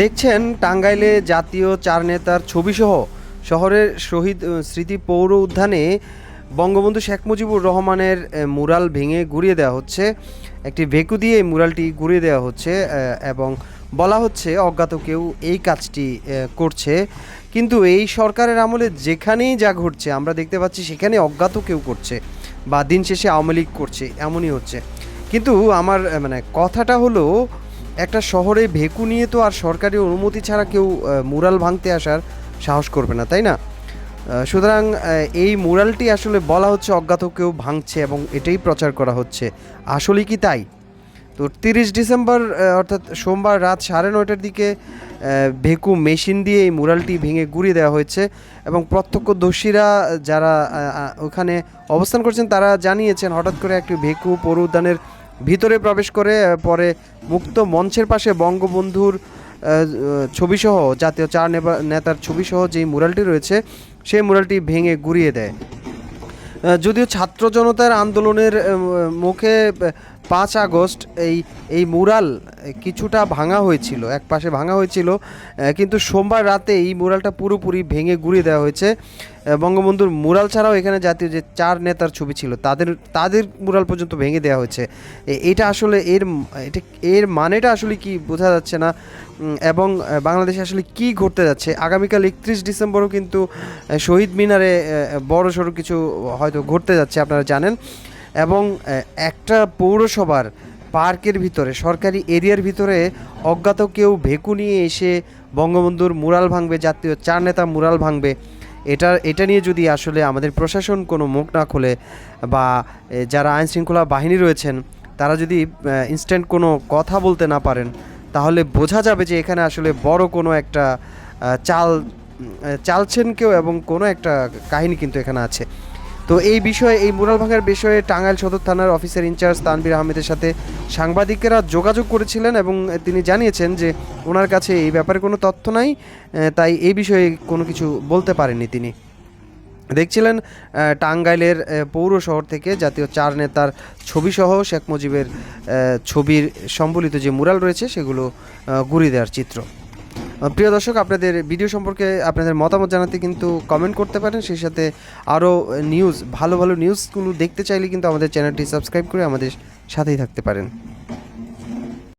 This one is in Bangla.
দেখছেন টাঙ্গাইলে জাতীয় চার নেতার ছবিসহ শহরের শহীদ স্মৃতি পৌর উদ্যানে বঙ্গবন্ধু শেখ মুজিবুর রহমানের মুরাল ভেঙে গুড়িয়ে দেওয়া হচ্ছে। একটি ভেকু দিয়ে এই মুরালটি গুড়িয়ে দেওয়া হচ্ছে এবং বলা হচ্ছে অজ্ঞাত কেউ এই কাজটি করছে। কিন্তু এই সরকারের আমলে যেখানেই যা ঘটছে, আমরা দেখতে পাচ্ছি সেখানে অজ্ঞাত কেউ করছে বা দিন শেষে আওয়ামী লীগ করছে, এমনই হচ্ছে। কিন্তু আমার মানে কথাটা হলো একটা শহরে ভেকু নিয়ে তো আর সরকারি অনুমতি ছাড়া কেউ মুরাল ভাঙতে আসার সাহস করবে না, তাই না? সুতরাং এই মুরালটি আসলে বলা হচ্ছে অজ্ঞাত, কেউ ভাঙছে এবং এটাই প্রচার করা হচ্ছে। আসলে কি তাই? তো তিরিশ ডিসেম্বর অর্থাৎ সোমবার রাত সাড়ে নয়টার দিকে ভেকু মেশিন দিয়ে এই মুরালটি ভেঙে গুড়িয়ে দেওয়া হয়েছে এবং প্রত্যক্ষদর্শীরা, যারা ওখানে অবস্থান করছেন, তারা জানিয়েছেন হঠাৎ করে একটি ভেকু পৌর উদ্যানের ভিতরে প্রবেশ করে পরে মুক্ত মঞ্চের পাশে বঙ্গবন্ধুর ছবিসহ, জাতীয় চার নেতার ছবিসহ যেই মুরালটি রয়েছে, সেই মুরালটি ভেঙে গুড়িয়ে দেয়। যদিও ছাত্র জনতার আন্দোলনের মুখে পাঁচ আগস্ট এই এই মুরাল কিছুটা ভাঙা হয়েছিল, এক পাশে ভাঙা হয়েছিল কিন্তু সোমবার রাতে এই মুরালটা পুরোপুরি ভেঙে গুড়িয়ে দেওয়া হয়েছে। বঙ্গবন্ধুর মুরাল ছাড়াও এখানে জাতীয় যে চার নেতার ছবি ছিল, তাদের তাদের মুরাল পর্যন্ত ভেঙে দেওয়া হয়েছে। এটা আসলে এর, এটা এর মানেটা আসলে কি বোঝা যাচ্ছে না এবং বাংলাদেশে আসলে কি ঘটতে যাচ্ছে? আগামীকাল একত্রিশ ডিসেম্বরও কিন্তু শহীদ মিনারে বড় সড়ো কিছু হয়তো ঘটতে যাচ্ছে, আপনারা জানেন। এবং একটা পৌরসভার পার্কের ভিতরে, সরকারি এরিয়ার ভিতরে অজ্ঞাত কেউ ভেকু নিয়ে এসে বঙ্গবন্ধুর মুরাল ভাঙবে, জাতীয় চার নেতা মুরাল ভাঙবে, এটা এটা নিয়ে যদি আসলে আমাদের প্রশাসন কোনো মুখ না খোলে বা যারা আইন শৃঙ্খলা বাহিনী রয়েছেন, তারা যদি ইনস্ট্যান্ট কোনো কথা বলতে না পারেন, তাহলে বোঝা যাবে যে এখানে আসলে বড় কোনো একটা চাল চালছেন কেউ এবং কোনো একটা কাহিনী কিন্তু এখানে আছে। তো এই বিষয়ে, এই মুরাল ভাঙার বিষয়ে টাঙ্গাইল সদর থানার অফিসার ইনচার্জ তানবির আহমেদের সাথে সাংবাদিকেরা যোগাযোগ করেছিলেন এবং তিনি জানিয়েছেন যে ওনার কাছে এই ব্যাপারে কোনো তথ্য নাই তাই এই বিষয়ে কোনো কিছু বলতে পারেননি তিনি। দেখছিলেন টাঙ্গাইলের পৌর শহর থেকে জাতীয় চার নেতার ছবিসহ শেখ মুজিবের ছবির সম্বলিত যে মুরাল রয়েছে সেগুলো গুড়িয়ে দেওয়ার চিত্র। প্রিয় দর্শক, আপনাদের ভিডিও সম্পর্কে আপনাদের মতামত জানাতে কিন্তু কমেন্ট করতে পারেন। সেই সাথে আরও নিউজ ভালো ভালো নিউজগুলো দেখতে চাইলে কিন্তু আমাদের চ্যানেলটি সাবস্ক্রাইব করে আমাদের সাথেই থাকতে পারেন।